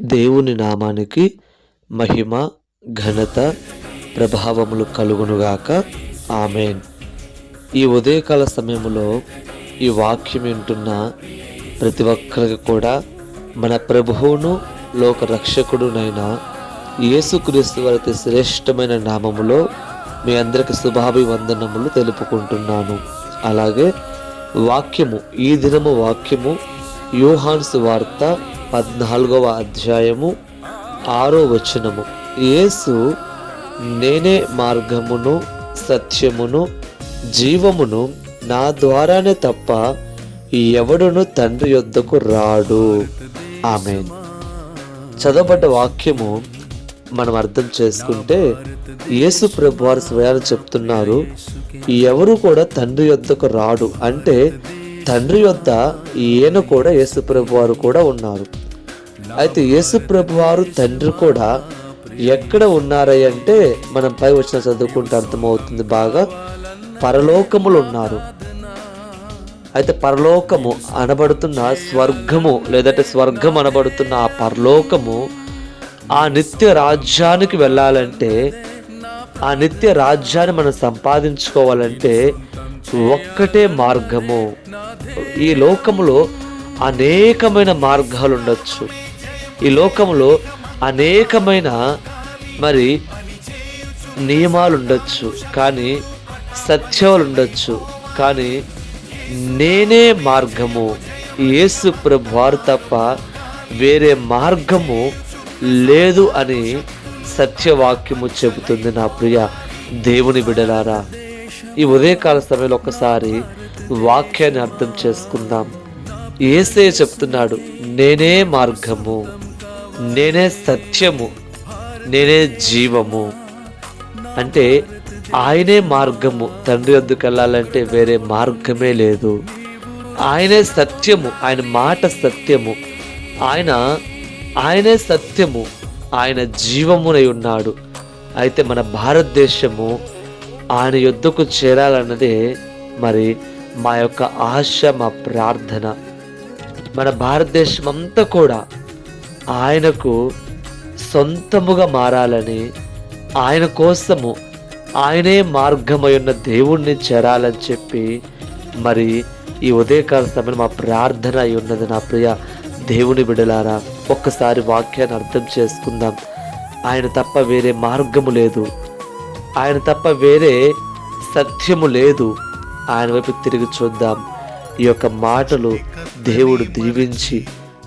దేవుని నామానికి మహిమ ఘనత ప్రభావములు కలుగునుగాక. ఆమెన్. ఈ ఉదయకాల సమయంలో ఈ వాక్యం వింటున్న ప్రతి ఒక్కరికి కూడా మన ప్రభువును లోక రక్షకుడునైన యేసుక్రీస్తు వారి శ్రేష్టమైన నామములో మీ అందరికి శుభాభివందనములు తెలుపుకుంటున్నాను. అలాగే వాక్యము ఈ దినము వాక్యము యూహాన్స్ వార్త పద్నాలుగవ అధ్యాయము ఆరో వచనము. యేసు నేనే మార్గమును సత్యమును జీవమును నా ద్వారానే తప్ప ఎవడును తండ్రి యొద్దకు రాడు. ఆమె చదవబడ్డ వాక్యము మనం అర్థం చేసుకుంటే యేసు ప్రభు వారు స్వయాలు చెప్తున్నారు ఎవరు కూడా తండ్రి యొద్దకు రాడు. అంటే తండ్రి యొద్ద ఈయన కూడా యేసు ప్రభు వారు కూడా ఉన్నారు. అయితే యేసు ప్రభు వారు తండ్రి కూడా ఎక్కడ ఉన్నారై అంటే మనం పై వచ్చిన చదువుకుంటే అర్థమవుతుంది బాగా. పరలోకములు ఉన్నారు. అయితే పరలోకము అనబడుతున్న స్వర్గము లేదంటే స్వర్గం అనబడుతున్న ఆ పరలోకము ఆ నిత్య రాజ్యానికి వెళ్ళాలంటే ఆ నిత్య రాజ్యాన్ని మనం సంపాదించుకోవాలంటే ఒక్కటే మార్గము. ఈ లోకములో అనేకమైన మార్గాలు ఉండొచ్చు. ఈ లోకంలో అనేకమైన మరి నియమాలు ఉండొచ్చు కానీ సత్యాలు ఉండొచ్చు కానీ నేనే మార్గము. యేసు ప్రభువారు తప్ప వేరే మార్గము లేదు అని సత్యవాక్యము చెబుతుంది నా ప్రియ దేవుని బిడలారా. ఈ ఉదయకాల సమయంలో ఒకసారి వాక్యాన్ని అర్థం చేసుకుందాం. ఏసే చెప్తున్నాడు నేనే మార్గము. నేనే సత్యము నేనే జీవము. అంటే ఆయనే మార్గము. తండ్రి వద్దకు వెళ్ళాలంటే వేరే మార్గమే లేదు. ఆయనే సత్యము ఆయన మాట సత్యము. ఆయన ఆయనే సత్యము ఆయన జీవమునై ఉన్నాడు. అయితే మన భారతదేశము ఆయన యుద్ధకు చేరాలన్నదే మరి మా యొక్క ఆశ మా ప్రార్థన. మన భారతదేశం అంతా కూడా ఆయనకు సొంతముగా మారాలని ఆయన కోసము ఆయనే మార్గమై ఉన్న దేవుణ్ణి చేరాలని చెప్పి మరి ఈ ఉదయకాల సమయం మా ప్రార్థన అయి ఉన్నది నా ప్రియ దేవుని బిడలారా. ఒక్కసారి వాక్యాన్ని అర్థం చేసుకుందాం. ఆయన తప్ప వేరే మార్గము లేదు. ఆయన తప్ప వేరే సత్యము లేదు. ఆయన వైపు తిరిగి చూద్దాం. ఈ యొక్క మాటలు దేవుడు దీవించి